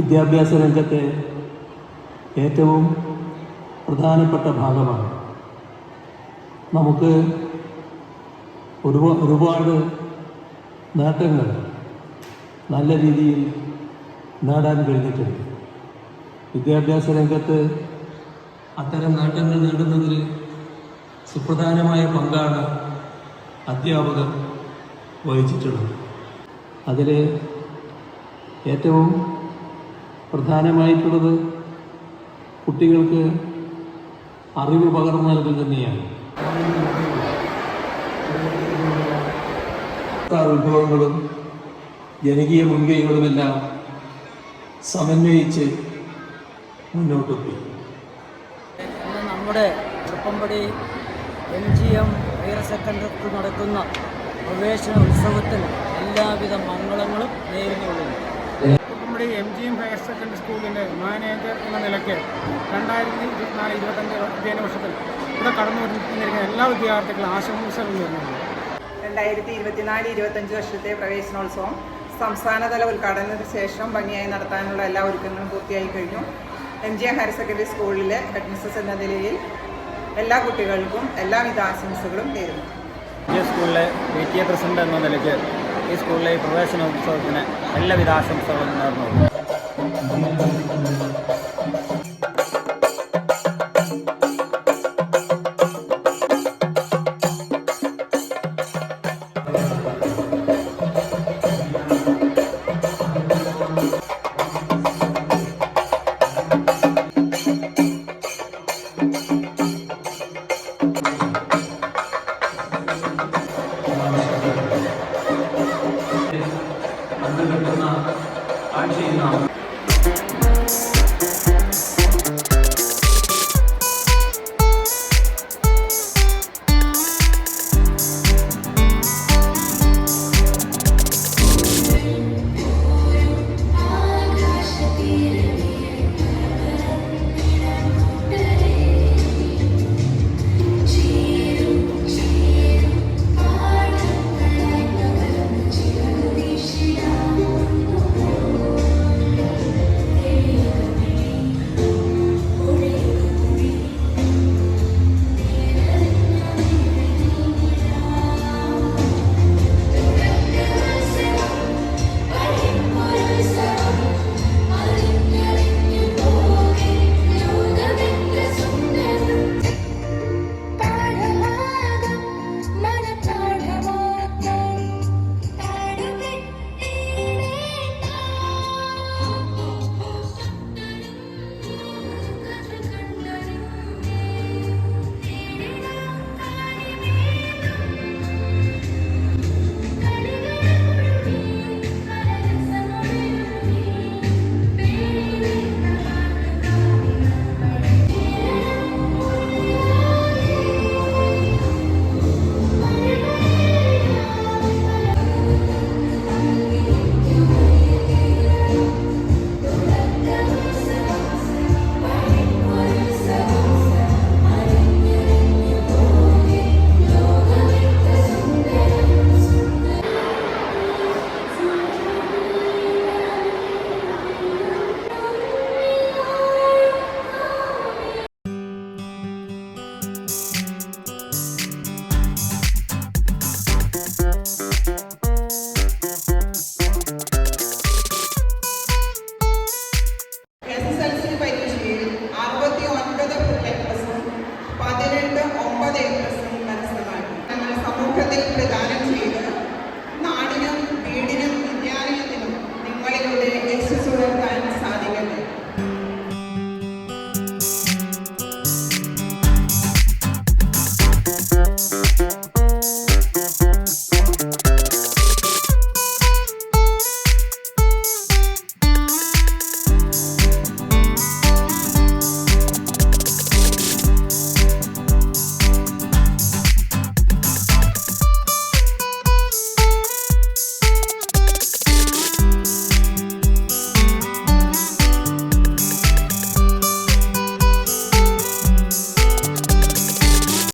വിദ്യാഭ്യാസ രംഗത്തെ ഏറ്റവും പ്രധാനപ്പെട്ട ഭാഗമാണ്. നമുക്ക് ഒരുപാ ഒരുപാട് നേട്ടങ്ങൾ നല്ല രീതിയിൽ നേടാൻ കഴിഞ്ഞിട്ടുണ്ട്. വിദ്യാഭ്യാസ രംഗത്ത് അത്തരം നേട്ടങ്ങൾ നേടുന്നതിൽ സുപ്രധാനമായ പങ്കാണ് അധ്യാപകർ വഹിച്ചിട്ടുള്ളത്. അതിൽ ഏറ്റവും പ്രധാനമായിട്ടുള്ളത് കുട്ടികൾക്ക് അറിവ് പകർന്നു നൽകൽ തന്നെയാണ്. വിഭവങ്ങളും ജനകീയ മുൻകൈകളുമെല്ലാം സമന്വയിച്ച് മുന്നോട്ട് പോയി നമ്മുടെ Cheruppampadi M G M higher secondary നടക്കുന്ന പ്രവേശന ഉത്സവത്തിൽ എല്ലാവിധ മംഗളങ്ങളും നേരുന്നുകൊള്ളുന്നു നമ്മുടെ M G M higher secondary സ്കൂളിന്റെ മാനേജർ എന്ന നിലയ്ക്ക് രണ്ടായിരത്തി ഇരുപത്തിനാല് ഇരുപത്തഞ്ച് അധ്യയന വർഷത്തിൽ ഇവിടെ കടന്നു വന്നിരിക്കുന്ന എല്ലാ വിദ്യാർത്ഥികളും ആശംസകൾ നേരുന്നുണ്ട് രണ്ടായിരത്തി ഇരുപത്തിനാല് ഇരുപത്തഞ്ച് വർഷത്തെ പ്രവേശനോത്സവം സംസ്ഥാനതല ഉദ്ഘാടനത്തിന് ശേഷം ഭംഗിയായി നടത്താനുള്ള എല്ലാ ഒരുക്കങ്ങളും പൂർത്തിയായി കഴിഞ്ഞു. M G M higher secondary സ്കൂളിലെ ഹെഡ്മിസ്ട്രസ് എന്ന നിലയിൽ എല്ലാ കുട്ടികൾക്കും എല്ലാവിധ ആശംസകളും നേരുന്നു. ഈ സ്കൂളിലെ പി ടി എ പ്രസിഡന്റ് എന്ന നിലയ്ക്ക് ഈ സ്കൂളിലെ പ്രവേശനോത്സവത്തിന് എല്ലാവിധ ആശംസകളും നേർന്നു